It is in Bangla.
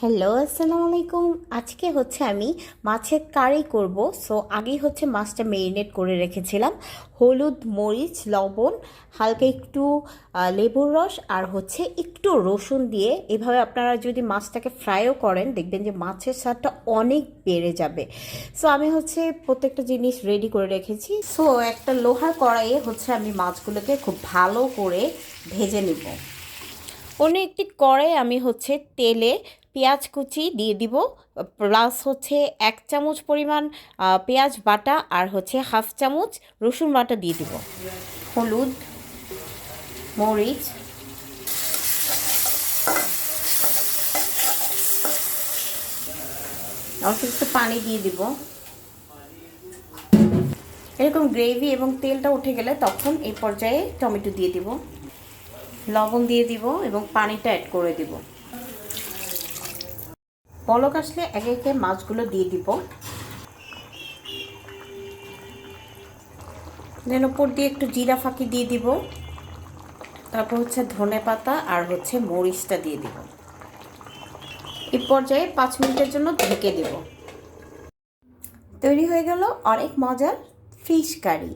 হ্যালো আসসালামু আলাইকুম আজকে হচ্ছে আমি মাছের কারি করব। সো আগেই হচ্ছে মাছটা মেরিনেট করে রেখেছিলাম। হলুদ, মরিচ, লবণ, হালকা একটু লেবুর রস আর হচ্ছে একটু রসুন দিয়ে এভাবে আপনারা যদি মাছটাকে ফ্রাইও করেন, দেখবেন যে মাছের স্বাদটা অনেক বেড়ে যাবে। সো আমি হচ্ছে প্রত্যেকটা জিনিস রেডি করে রেখেছি। সো একটা লোহার কড়াইয়ে হচ্ছে আমি মাছগুলোকে খুব ভালো করে ভেজে নিব। অন্য একটি কড়াই আমি হচ্ছে তেলে পেঁয়াজ কুচি দিয়ে দিব। প্লাস হচ্ছে এক চামচ পরিমাণ পেঁয়াজ বাটা আর হচ্ছে হাফ চামচ রসুন বাটা দিয়ে দিব। হলুদ, মরিচ, অল্প পানি দিয়ে দিব। এরকম গ্রেভি এবং তেলটা উঠে গেলে তখন এই পর্যায়ে টমেটো দিয়ে দিব। লবণ দিয়ে দিব এবং পানিটা অ্যাড করে দিব। পলক আসলে একে একে মাছগুলো দিয়ে দিব। দেন ওপর দিয়ে একটু জিরা ফাঁকি দিয়ে দিব। তারপর হচ্ছে ধনে পাতা আর হচ্ছে মরিচটা দিয়ে দিব। এই পর্যায়ে পাঁচ মিনিটের জন্য ঢেকে দেব। তৈরি হয়ে গেল অনেক মজার ফিশ কারি।